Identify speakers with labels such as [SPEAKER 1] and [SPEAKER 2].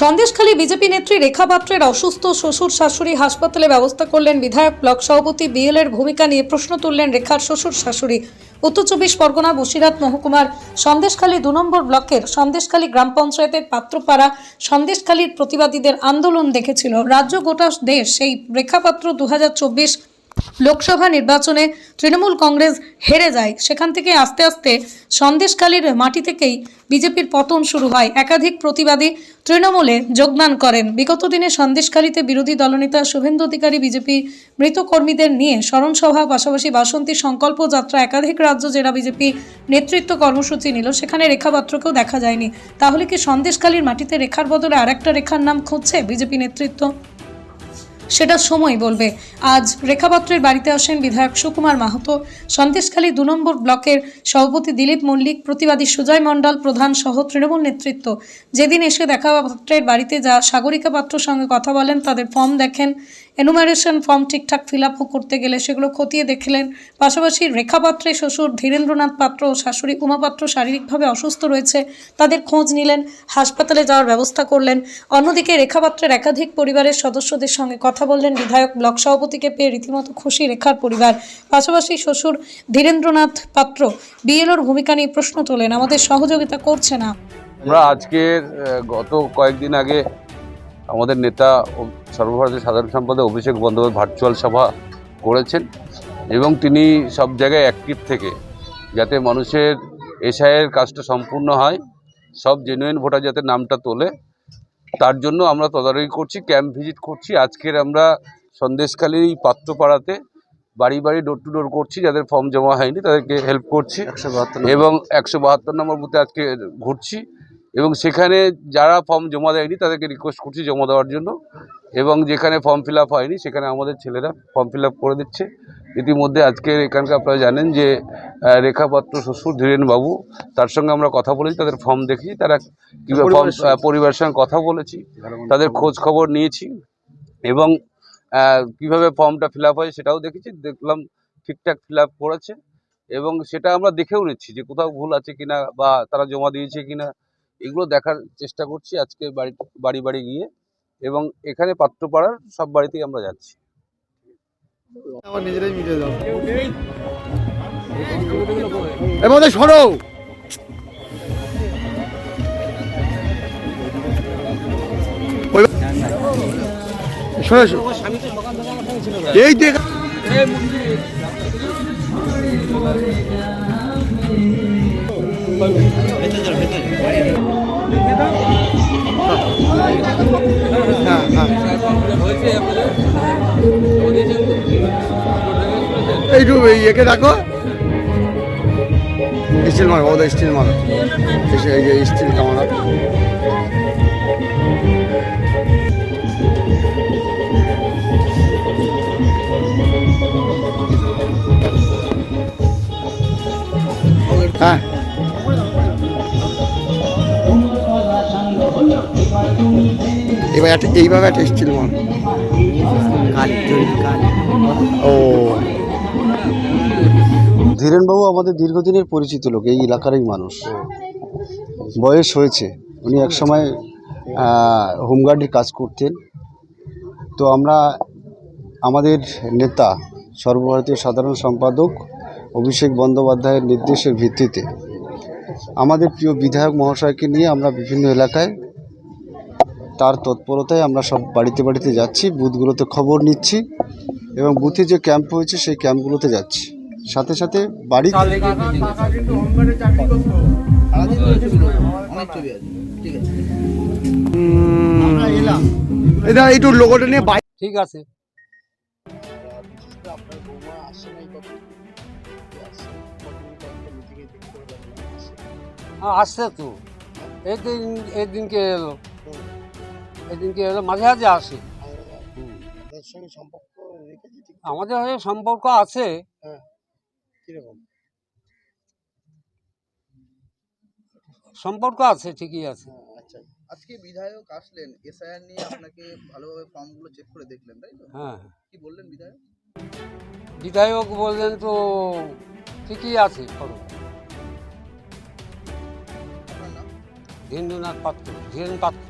[SPEAKER 1] Sandeshkhali BJP নেত্রী রেখা পাত্রের অসুস্থ শ্বশুর শাশুড়ি হাসপাতালে ব্যবস্থা করলেন বিধায়ক, ব্লক সভাপতি বিএল এর ভূমিকা নিয়ে প্রশ্ন তুললেন রেখার শ্বশুর শাশুড়ি। উত্তর চব্বিশ পরগনা বসিরহাট মহকুমার সন্দেশখালী দু নম্বর ব্লকের সন্দেশখালী গ্রাম পঞ্চায়েতের পাত্রপাড়া সন্দেশখালীর প্রতিবাদীদের আন্দোলন দেখেছিল। রাজ্য গোটা দেশ সেই রেখাপাত্র দু লোকসভা নির্বাচনে তৃণমূল কংগ্রেস হেরে যায়। সেখান থেকে আস্তে আস্তে সন্দেশকালীর মাটি থেকেই বিজেপির পতন শুরু হয়। একাধিক প্রতিবাদী তৃণমূলে যোগদান করেন। বিগত দিনে সন্দেশকালীতে বিরোধী দলনেতা শুভেন্দু অধিকারী বিজেপি মৃত কর্মীদের নিয়ে স্মরণসভা, পাশাপাশি বাসন্তী সংকল্প যাত্রা একাধিক রাজ্য জেলা বিজেপি নেতৃত্ব কর্মসূচি নিল। সেখানে রেখা পাত্রকেও দেখা যায়নি। তাহলে কি সন্দেশকালীর মাটিতে রেখার বদলে আরেকটা রেখার নাম খুঁজছে বিজেপি নেতৃত্ব? সেটা সময় বলবে। আজ রেখাপত্রের বাড়িতে আসেন বিধায়ক সুকুমার মাহাতো। সন্দেশখালী দু নম্বর ব্লকের সভাপতি দিলীপ মল্লিক, প্রতিবাদী সুজয় মণ্ডল, প্রধান সহ তৃণমূল নেতৃত্ব। যেদিন এসে দেখা পাত্রের বাড়িতে যা সাগরিকা পাত্র সঙ্গে কথা বলেন, তাদের ফর্ম দেখেন। এনুমারেশন ফর্ম ঠিকঠাক ফিল করতে গেলে সেগুলো খতিয়ে দেখলেন। পাশাপাশি রেখা পাত্রের শ্বশুর ধীরেন্দ্রনাথ পাত্র ও শাশুড়ি উমা পাত্র শারীরিকভাবে অসুস্থ রয়েছে, তাদের খোঁজ নিলেন, হাসপাতালে যাওয়ার ব্যবস্থা করলেন। অন্যদিকে রেখা পাত্রের একাধিক পরিবারের সদস্যদের সঙ্গে কথা বললেন বিধায়ক ব্লক সভাপতিকে পেয়ে রীতিমতো খুশি রেখার পরিবার। পাশাপাশি শ্বশুর ধীরেন্দ্রনাথ পাত্র বিএলওর ভূমিকা নিয়ে প্রশ্ন তোলেন, আমাদের সহযোগিতা করছে না।
[SPEAKER 2] আমরা আজকের গত কয়েকদিন আগে আমাদের নেতা সর্বভারতীয় সাধারণ সম্পাদক অভিষেক বন্দ্যোপাধ্যায় ভার্চুয়াল সভা করেছেন এবং তিনি সব জায়গায় অ্যাক্টিভ থেকে যাতে মানুষের এসআইয়ের কাজটা সম্পূর্ণ হয় সব জেনুইন ভোটার যাতে নামটা তোলে তার জন্য আমরা তদারকি করছি ক্যাম্প ভিজিট করছি। আজকের আমরা সন্দেশখালী পাত্রপাড়াতে বাড়ি বাড়ি ডোর টু ডোর করছি যাদের ফর্ম জমা হয়নি তাদেরকে হেল্প করছি এবং একশো বাহাত্তর নম্বর বুথে আজকে ঘুরছি। এবং সেখানে যারা ফর্ম জমা দেয়নি তাদেরকে রিকোয়েস্ট করছি জমা দেওয়ার জন্য। এবং যেখানে ফর্ম ফিল আপ হয়নি সেখানে আমাদের ছেলেরা ফর্ম ফিল আপ করে দিচ্ছে। ইতিমধ্যে আজকে এখানকার আপনারা জানেন যে রেখাপাত্র শ্বশুর ধীরেন বাবু তার সঙ্গে আমরা কথা বলেছি তাদের ফর্ম দেখেছি তারা কীভাবে ফর্ম পরিবারের সঙ্গে। কথা বলেছি তাদের খোঁজ খবর নিয়েছি এবং কীভাবে ফর্মটা ফিল আপ হয় সেটাও দেখেছি দেখলাম ঠিকঠাক ফিল আপ করেছে। এবং সেটা আমরা দেখেও নিচ্ছি যে কোথাও ভুল আছে কিনা বা তারা জমা দিয়েছে কিনা। এগুলো দেখার চেষ্টা করছি আজকে বাড়ি বাড়ি বাড়ি গিয়ে এবং এখানে পাত্রপাড়ার সব বাড়িতেই আমরা যাচ্ছি।
[SPEAKER 3] সরো। এই দেখ হ্যাঁ হ্যাঁ এইটু এই একে ডাকো। স্টিল মারো, ওদের স্টিল মারো। এই যে স্টিল কামারা হ্যাঁ। এবার একটা এইভাবে একটা স্টিল ও।
[SPEAKER 4] ধীরেনবাবু আমাদের দীর্ঘদিনের পরিচিত লোক এই এলাকারই মানুষ। বয়স হয়েছে। উনি একসময় আহ, হোমগার্ডের কাজ করতেন। তো আমরা আমাদের নেতা সর্বভারতীয় সাধারণ সম্পাদক অভিষেক বন্দ্যোপাধ্যায়ের নির্দেশের ভিত্তিতে আমাদের প্রিয় বিধায়ক মহাশয়কে নিয়ে আমরা বিভিন্ন এলাকায় তার তৎপরতায় আমরা সব বাড়িতে বাড়িতে যাচ্ছি বুথগুলোতে খবর নিচ্ছি এবং বুথে যে ক্যাম্প হয়েছে সেই ক্যাম্পগুলোতে যাচ্ছি। সাথে সাথে বাড়ি
[SPEAKER 3] এটা একটু লোগোটা নিয়ে
[SPEAKER 5] ঠিক আছে। হ্যাঁ আসছে তো। এদিন এদিনকে এলো। এদিনকে মাঝে মাঝে আসে। হুম। আমাদের হয়ে সম্পর্ক আছে। সম্পর্ক আছে ঠিকই আছে।
[SPEAKER 6] আচ্ছা। আজকে বিধায়ক আসলেন এসআইআর নিয়ে আপনাকে ভালোভাবে ফর্মগুলো চেক করে দেখলেন তাই তো?
[SPEAKER 5] হ্যাঁ
[SPEAKER 6] কি বললেন বিধায়ক?
[SPEAKER 5] বিধায়ক বললেন তো ঠিকই আছে
[SPEAKER 6] আপনার
[SPEAKER 5] ধীরেন্দ্রনাথ পাত্র ধীরেন পাত্র।